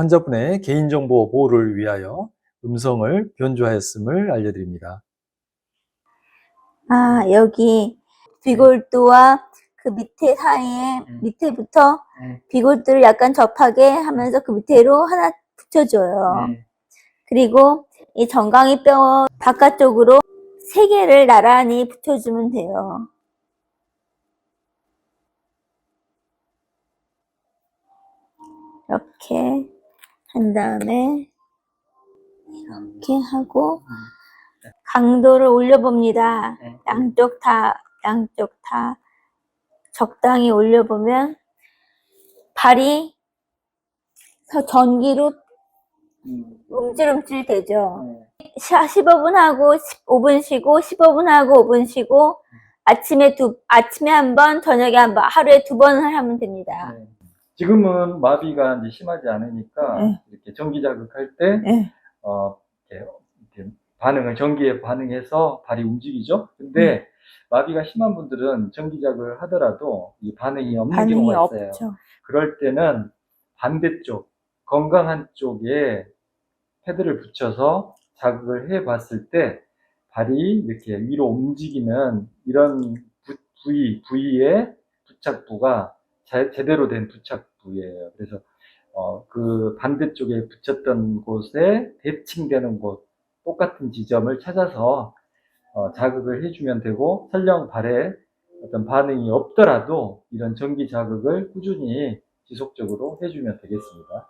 환자분의 개인정보 보호를 위하여 음성을 변조하였음을 알려드립니다. 아, 여기 비골두와 그 밑에 사이에 음. 밑에부터 음. 비골두를 약간 접하게 하면서 그 밑에로 하나 붙여줘요. 네. 그리고 이 정강이 뼈 바깥쪽으로 세 개를 나란히 붙여주면 돼요. 이렇게 한 다음에 이렇게 하고 강도를 올려봅니다. 양쪽 다, 양쪽 다 적당히 올려보면 발이 서- 전기로 움찔움찔 되죠. 15분 하고 15분 쉬고 15분 하고 5분 쉬고 아침에 두 아침에 한 번, 저녁에 한 번, 하루에 두 번을 하면 됩니다. 네. 지금은 마비가 이제 심하지 않으니까 네. 이렇게 전기 자극할 때 네. 어, 이렇게, 이렇게 반응을 전기에 반응해서 발이 움직이죠. 근데 마비가 심한 분들은 전기 자극을 하더라도 이 반응이 없는 반응이 경우가 있어요. 없죠. 그럴 때는 반대쪽 건강한 쪽에 패드를 붙여서 자극을 해 봤을 때 발이 이렇게 위로 움직이는 이런 부, 부위, 부위의 부착부가 제, 제대로 된 부착부예요. 그래서 어, 그 반대쪽에 붙였던 곳에 대칭되는 곳, 똑같은 지점을 찾아서 어, 자극을 해주면 되고, 설령 발에 어떤 반응이 없더라도 이런 전기 자극을 꾸준히 지속적으로 해주면 되겠습니다. 네.